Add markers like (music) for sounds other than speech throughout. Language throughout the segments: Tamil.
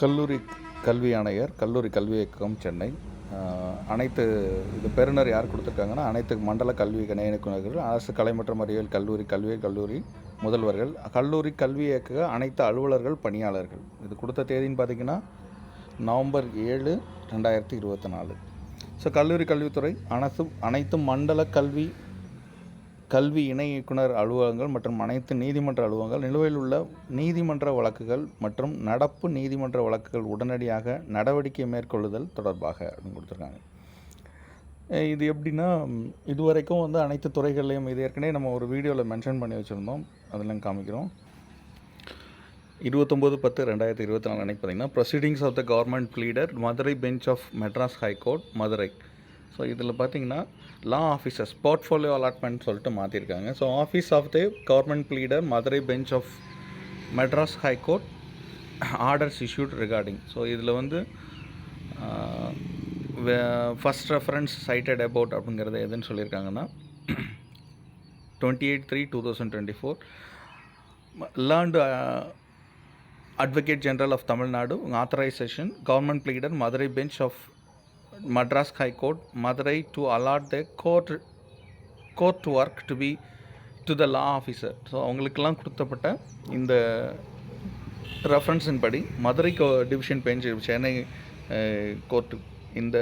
கல்லூரி கல்வி ஆணையர் கல்லூரி கல்வி இயக்கம் சென்னை. அனைத்து இது பெறுநர் யார் கொடுத்துருக்காங்கன்னா அனைத்து மண்டல கல்வி இணை இயக்குநர்கள் அரசு கலை மற்றும் அறிவியல் கல்லூரி கல்வி கல்லூரி முதல்வர்கள் கல்லூரி கல்வி இயக்க அனைத்து அலுவலர்கள் பணியாளர்கள். இது கொடுத்த தேதின்னு பார்த்தீங்கன்னா நவம்பர் ஏழு ரெண்டாயிரத்தி இருபத்தி நாலு. ஸோ கல்லூரி கல்வித்துறை அனைத்து அனைத்து மண்டல கல்வி கல்வி இணை இயக்குனர் அலுவலகங்கள் மற்றும் அனைத்து நீதிமன்ற அலுவலகங்கள் நிலுவையில் உள்ள நீதிமன்ற வழக்குகள் மற்றும் நடப்பு நீதிமன்ற வழக்குகள் உடனடியாக நடவடிக்கை மேற்கொள்ளுதல் தொடர்பாக அப்படின்னு கொடுத்துருக்காங்க. இது எப்படின்னா இதுவரைக்கும் வந்து அனைத்து துறைகள்லையும் இது ஏற்கனவே நம்ம ஒரு வீடியோவில் மென்ஷன் பண்ணி வச்சுருந்தோம். அதெல்லாம் காமிக்கிறோம். இருபத்தொம்போது பத்து ரெண்டாயிரத்தி இருபத்தி நாலு அன்னைக்கு பார்த்தீங்கன்னா proceedings of the government leader Madurai bench of Madras high court Madurai so இதில் பார்த்தீங்கன்னா லா ஆஃபீஸர்ஸ் போர்ட்ஃபோலியோ அலாட்மெண்ட் சொல்லிட்டு மாற்றிருக்காங்க so office of the government pleader Madurai bench of Madras high court orders issued regarding so இதில் வந்து ஃபஸ்ட் ரெஃபரன்ஸ் சைட்டட் அபவுட் அப்படிங்கிறது எதுன்னு சொல்லியிருக்காங்கன்னா twenty eight three two thousand twenty four learned advocate general of Tamil Nadu authorisation government pleader Madurai bench of Madras high court Madurai to allot the court court work to be to the law officer so அவங்களுக்கெல்லாம் கொடுத்தப்பட்ட இந்த ரெஃபரன்ஸின் படி Madurai division bench Chennai court இந்த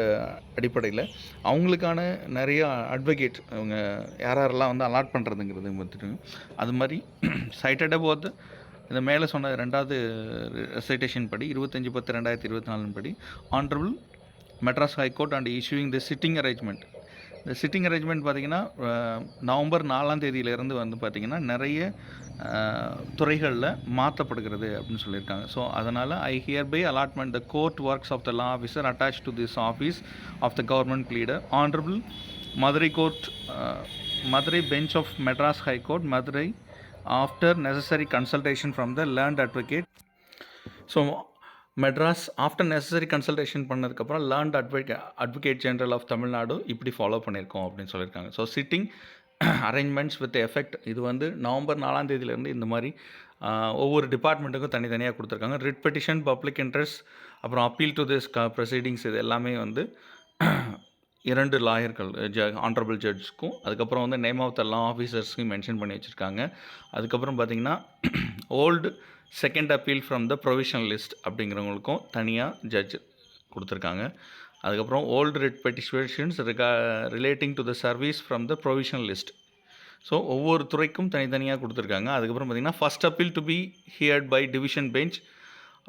அடிப்படையில் அவங்களுக்கான நிறைய அட்வொகேட் அவங்க யார் யாரெல்லாம் வந்து அலாட் பண்ணுறதுங்கிறது பார்த்துட்டு அது மாதிரி சைட்டட் போது இந்த மேலே சொன்ன ரெண்டாவது சைட்டேஷன் படி இருபத்தஞ்சி பத்து ரெண்டாயிரத்தி இருபத்தி நாலின் படி honourable Madras high court and issuing the sitting arrangement இந்த சிட்டிங் அரேஞ்ச்மெண்ட் பார்த்திங்கன்னா நவம்பர் நாலாம் தேதியிலேருந்து வந்து பார்த்திங்கன்னா நிறைய துறைகளில் மாற்றப்படுகிறது அப்படின்னு சொல்லியிருக்காங்க. ஸோ அதனால் I hereby allotment the court works of the law officer attach to this office of the government leader honourable Madurai court Madurai bench of Madras high court Madurai after necessary consultation from the land advocate so Madras after necessary consultation பண்ணதுக்கப்புறம் learned advoca advocate general of Tamil Nadu இப்படி ஃபாலோ பண்ணியிருக்கோம் அப்படின்னு சொல்லியிருக்காங்க. So sitting arrangements with effect இது வந்து நவம்பர் நாலாம் தேதியிலேருந்து இந்த மாதிரி ஒவ்வொரு டிபார்ட்மெண்ட்டுக்கும் தனித்தனியாக கொடுத்துருக்காங்க. ரிட் பெட்டிஷன் பப்ளிக் இன்ட்ரெஸ்ட் அப்புறம் அப்பீல் டு திஸ் க ப்ரொசீடிங்ஸ் இது எல்லாமே வந்து (clears throat) இரண்டு லாயர்கள் ஜ ஆனரபிள் ஜட்ஜ்க்கும் அதுக்கப்புறம் வந்து நேம் ஆஃப் த லா ஆஃபீஸர்ஸ்க்கும் மென்ஷன் பண்ணி வச்சுருக்காங்க. அதுக்கப்புறம் பார்த்தீங்கன்னா old (clears throat) second appeal from the provisional list அப்படிங்கிறவங்களுக்கும் தனியாக ஜட்ஜ் கொடுத்துருக்காங்க. அதுக்கப்புறம் old writ petitions ரிகா relating to the service from the provisional list so ஒவ்வொரு துறைக்கும் தனித்தனியாக கொடுத்துருக்காங்க. அதுக்கப்புறம் பார்த்தீங்கன்னா first appeal to be heard by division bench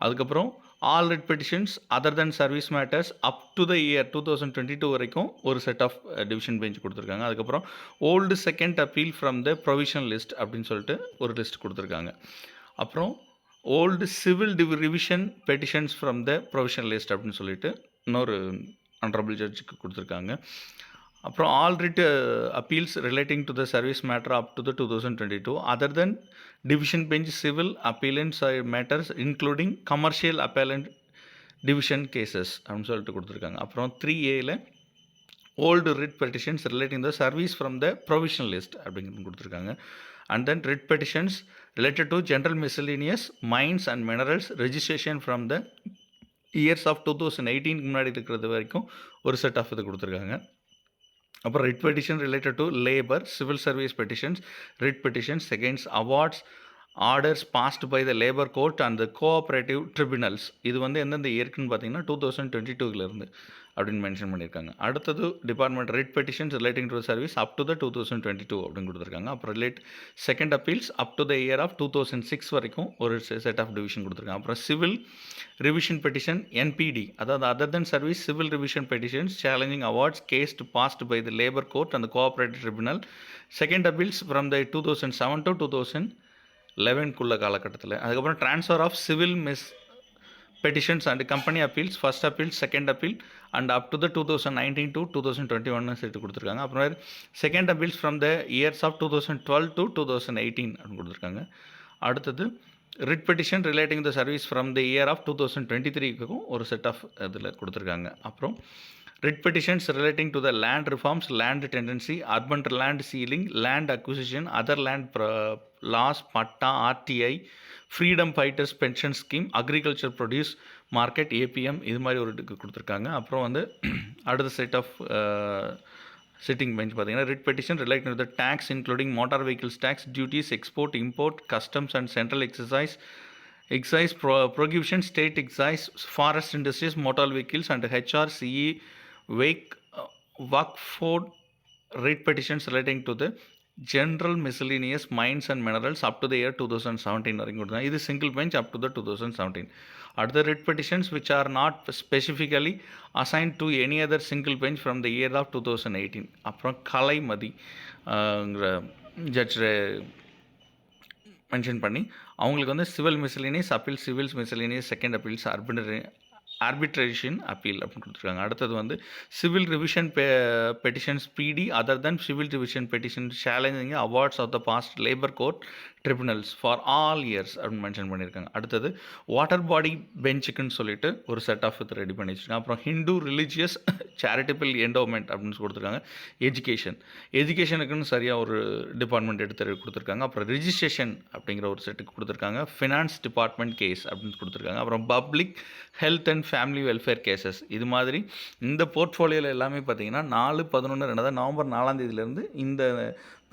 அதுக்கப்புறம் all writ petitions other than service matters up to the year two thousand twenty two வரைக்கும் ஒரு செட் ஆஃப் டிவிஷன் பெஞ்ச் கொடுத்துருக்காங்க. அதுக்கப்புறம் old second appeal from the provisional list அப்படின்னு சொல்லிட்டு ஒரு லிஸ்ட் கொடுத்துருக்காங்க. அப்புறம் old civil TV revision petitions from the provisional list அப்படின்னு சொல்லிட்டு இன்னொரு அன்ரபிள் ஜட்ஜுக்கு கொடுத்துருக்காங்க. அப்புறம் all writ appeals relating to the service matter up to the two thousand twenty two other than division bench civil appellants matters including commercial appellant division cases அப்படின்னு சொல்லிட்டு கொடுத்துருக்காங்க. அப்புறம் த்ரீ ஏல old writ petitions relating the service from the provisional list அப்படிங்கிறது கொடுத்துருக்காங்க. And then writ petitions related to general miscellaneous mines and minerals registration from the years of two thousand எயிட்டீனுக்கு முன்னாடி இருக்கிறது வரைக்கும் ஒரு செட் ஆஃப் இது கொடுத்துருக்காங்க. அப்புறம் writ petition related to labour civil service petitions writ petitions seconds awards orders passed by the labour court and the cooperative tribunals இது வந்து எந்தெந்த இயற்குன்னு பார்த்தீங்கன்னா டூ தௌசண்ட் டுவெண்ட்டி டூலேருந்து அப்படின்னு மென்ஷன் பண்ணியிருக்காங்க. அடுத்தது department writ petitions relating to service up to the two thousand twenty two அப்படின்னு கொடுத்துருக்காங்க. அப்புறம் relate second appeals up to the year of two thousand six வரைக்கும் ஒரு செட் ஆஃப் டிவிஷன் கொடுத்துருக்காங்க. அப்புறம் சிவில் ரிவிஷன் பெட்டிஷன் என்பிடி அதாவது other than service civil revision petitions challenging awards case passed by the labour court அந்த cooperative tribunal second appeals from the two thousand seven to two thousand லெவன்குள்ள காலகட்டத்தில். அதுக்கப்புறம் transfer of civil mis petitions and company appeals first appeal second appeal and up to the two thousand nineteen to two thousand twenty ஒன்னு சேர்த்து கொடுத்துருக்காங்க. அப்புறம் second appeals from the years of two thousand twelve to two thousand eighteen அப்படின்னு கொடுத்துருக்காங்க. அடுத்தது writ petition relating the service from the year of two thousand twenty த்ரீக்கும் ஒரு செட் ஆஃப் இதில் கொடுத்துருக்காங்க. அப்புறம் writ petitions relating to the land reforms land tenancy urban land ceiling land acquisition other land laws patta RTI freedom fighters pension scheme agriculture produce market APM இது மாதிரி ஒரு இதுக்கு கொடுத்துருக்காங்க. அப்புறம் வந்து அடுத்த செட் ஆஃப் சிட்டிங் பெஞ்ச் பார்த்தீங்கன்னா writ petition related with the tax including motor vehicles tax duties export import customs and central excise excise pro prohibition state excise forest industries motor vehicles and HRCE wake uh, Wakford writ petitions relating to the general miscellaneous mines and minerals up to the year 2017 வரைக்கும் கொடுத்தா இது single bench up to the two thousand seventeen அடுத்த writ petitions which are not specifically assign to any other single bench from the year of two thousand eighteen அப்புறம் கலைமதிங்கிற ஜட்ஜ் மென்ஷன் பண்ணி அவங்களுக்கு வந்து civil miscellaneous appeal civils miscellaneous second appeals arbitrary arbitration appeal அப்படின்னு கொடுத்துருக்காங்க. அடுத்தது வந்து civil revision pe petitions PD other than civil revision petition challenging awards of the past labour court tribunals for all years அப்படின்னு மென்ஷன் பண்ணியிருக்காங்க. அடுத்தது வாட்டர் பாடி பெஞ்சுக்குன்னு சொல்லிட்டு ஒரு செட் ஆஃப் இது ரெடி பண்ணி வச்சுருக்காங்க அப்புறம் ஹிந்து ரிலீஜியஸ் சேரிட்டபிள் என்டோமெண்ட் அப்படின்னு கொடுத்துருக்காங்க. எஜுகேஷன் எஜுகேஷனுக்குன்னு சரியாக ஒரு டிபார்ட்மெண்ட் எடுத்து கொடுத்துருக்காங்க. அப்புறம் ரிஜிஸ்ட்ரேஷன் அப்படிங்கிற ஒரு செட்டுக்கு கொடுத்துருக்காங்க. ஃபினான்ஸ் டிபார்ட்மெண்ட் கேஸ் அப்படின்னு கொடுத்துருக்காங்க. அப்புறம் public health and family welfare cases இது மாதிரி இந்த போர்ட்ஃபோலியோவில் எல்லாமே பார்த்தீங்கன்னா நாலு பதினொன்று ரெண்டாவது நவம்பர் நாலாம் தேதியிலேருந்து இந்த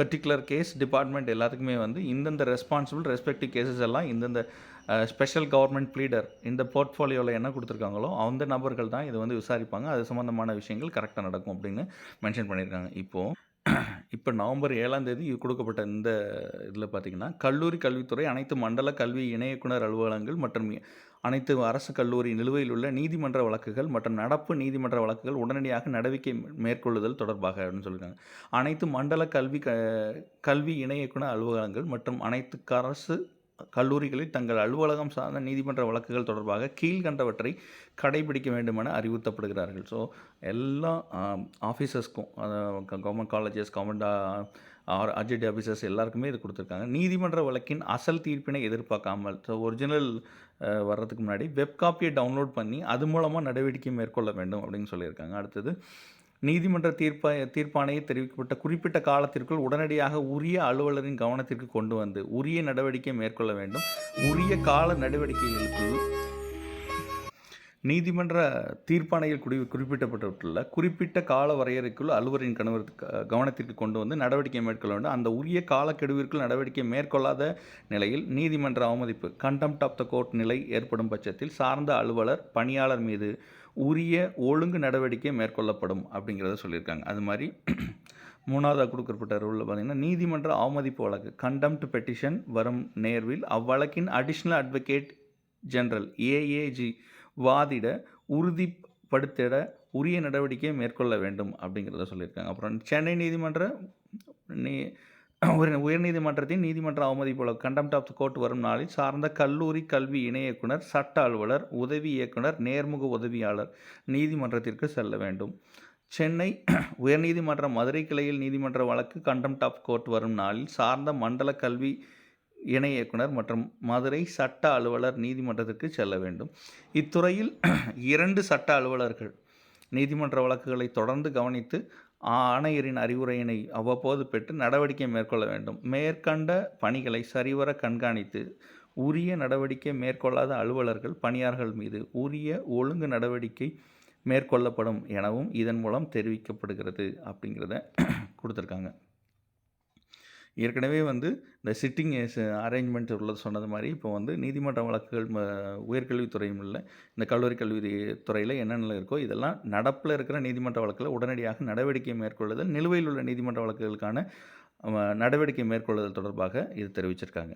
பர்டிகுலர் கேஸ் டிபார்ட்மெண்ட் எல்லாத்துக்குமே வந்து இந்தந்த ரெஸ்பான்சிபிள் ரெஸ்பெக்டிவ் கேசஸ் எல்லாம் இந்தந்த ஸ்பெஷல் கவர்மெண்ட் ப்ளீடர் இந்த போர்ட்ஃபோலியோவில் என்ன கொடுத்துருக்காங்களோ அந்த நபர்கள் தான் இதை வந்து விசாரிப்பாங்க. அது சம்மந்தமான விஷயங்கள் கரெக்டாக நடக்கும் அப்படின்னு மென்ஷன் பண்ணியிருக்காங்க. இப்போது இப்போ நவம்பர் ஏழாம் தேதி கொடுக்கப்பட்ட இந்த இதில் பார்த்தீங்கன்னா கல்லூரி கல்வித்துறை அனைத்து மண்டல கல்வி இணையக்குனர் அலுவலகங்கள் மற்றும் அனைத்து அரசு கல்லூரி நிலுவையில் உள்ள நீதிமன்ற வழக்குகள் மற்றும் நடப்பு நீதிமன்ற வழக்குகள் உடனடியாக நடவடிக்கை மேற்கொள்ளுதல் தொடர்பாக அப்படின்னு சொல்லியிருக்காங்க. அனைத்து மண்டல கல்வி க கல்வி இணையக்குனர் அலுவலகங்கள் மற்றும் அனைத்து அரசு கல்லூரிகளில் தங்கள் அலுவலகம் சார்ந்த நீதிமன்ற வழக்குகள் தொடர்பாக கீழ்கண்டவற்றை கடைபிடிக்க வேண்டுமென அறிவுறுத்தப்படுகிறார்கள். ஸோ எல்லா ஆஃபீஸர்ஸ்க்கும் government colleges government are attached officers எல்லாருக்குமே இது கொடுத்துருக்காங்க. நீதிமன்ற வழக்கின் அசல் தீர்ப்பினை எதிர்பார்க்காமல் ஸோ ஒரிஜினல் வர்றதுக்கு முன்னாடி வெப் காப்பியை டவுன்லோட் பண்ணி அது மூலமாக நடவடிக்கை மேற்கொள்ள வேண்டும் அப்படின்னு சொல்லியிருக்காங்க. அடுத்தது நீதிமன்ற தீர்ப்ப தீர்ப்பாணையை தெரிவிக்கப்பட்ட குறிப்பிட்ட காலத்திற்குள் உடனடியாக உரிய அலுவலரின் கவனத்திற்கு கொண்டு வந்து உரிய நடவடிக்கை மேற்கொள்ள வேண்டும். உரிய கால நடவடிக்கைகளுக்குள் நீதிமன்ற தீர்ப்பாணையில் குறி குறிப்பிட்டப்பட்டுள்ள குறிப்பிட்ட கால வரையறைக்குள் அலுவலரின் கணவர் கவனத்திற்கு கொண்டு வந்து நடவடிக்கை மேற்கொள்ள வேண்டும். அந்த உரிய காலக்கெடுவிற்குள் நடவடிக்கை மேற்கொள்ளாத நிலையில் நீதிமன்ற அவமதிப்பு கண்டெம்ட் ஆஃப் த கோர்ட் நிலை ஏற்படும் பட்சத்தில் சார்ந்த அலுவலர் பணியாளர் மீது உரிய ஒழுங்கு நடவடிக்கை மேற்கொள்ளப்படும் அப்படிங்கிறத சொல்லியிருக்காங்க. அது மாதிரி (clears throat) மூணாவதாக கொடுக்கப்பட்ட ரூலில் பார்த்திங்கன்னா நீதிமன்ற அவமதிப்பு வழக்கு கண்டெம்ட் பெட்டிஷன் வரும் நேர்வில் அவ்வழக்கின் அடிஷ்னல் அட்வொகேட் ஜெனரல் ஏஏஜி வாதிட உறுதிப்படுத்திட உரிய நடவடிக்கையை மேற்கொள்ள வேண்டும் அப்படிங்கிறத சொல்லியிருக்காங்க. அப்புறம் சென்னை நீதிமன்ற நீ ஒரு உயர்நீதிமன்றத்தின் நீதிமன்ற அவமதிப்பு வழக்கு கண்டெம்ட் ஆஃப் கோர்ட் வரும் நாளில் சார்ந்த கல்லூரி கல்வி இணை இயக்குனர் சட்ட அலுவலர் உதவி இயக்குனர் நேர்முக உதவியாளர் நீதிமன்றத்திற்கு செல்ல வேண்டும். சென்னை உயர்நீதிமன்ற மதுரை கிளையில் நீதிமன்ற வழக்கு கண்டெம்ட் ஆஃப் கோர்ட் வரும் நாளில் சார்ந்த மண்டல கல்வி இணை இயக்குனர் மற்றும் மதுரை சட்ட அலுவலர் நீதிமன்றத்திற்கு செல்ல வேண்டும். இத்துறையில் இரண்டு சட்ட அலுவலர்கள் நீதிமன்ற வழக்குகளை தொடர்ந்து கவனித்து ஆணையரின் அறிவுரையினை அவ்வப்போது பெற்று நடவடிக்கை மேற்கொள்ள வேண்டும். மேற்கண்ட பணிகளை சரிவர கண்காணித்து உரிய நடவடிக்கை மேற்கொள்ளாத அலுவலர்கள் பணியாளர்கள் மீது உரிய ஒழுங்கு நடவடிக்கை மேற்கொள்ளப்படும் எனவும் இதன் மூலம் தெரிவிக்கப்படுகிறது அப்படிங்கிறத கொடுத்துருக்காங்க. ஏற்கனவே வந்து இந்த சிட்டிங் அரேஞ்ச்மெண்ட் uh, உள்ளது சொன்னது மாதிரி இப்போ வந்து நீதிமன்ற வழக்குகள் உயர்கல்வித்துறையும் இல்லை இந்த கல்லூரி கல்வி துறையில் என்னென்ன இருக்கோ இதெல்லாம் நடப்பில் இருக்கிற நீதிமன்ற வழக்கில் உடனடியாக நடவடிக்கை மேற்கொள்ளுதல் நிலுவையில் உள்ள நீதிமன்ற வழக்குகளுக்கான நடவடிக்கை மேற்கொள்ளுதல் தொடர்பாக இது தெரிவிச்சிருக்காங்க.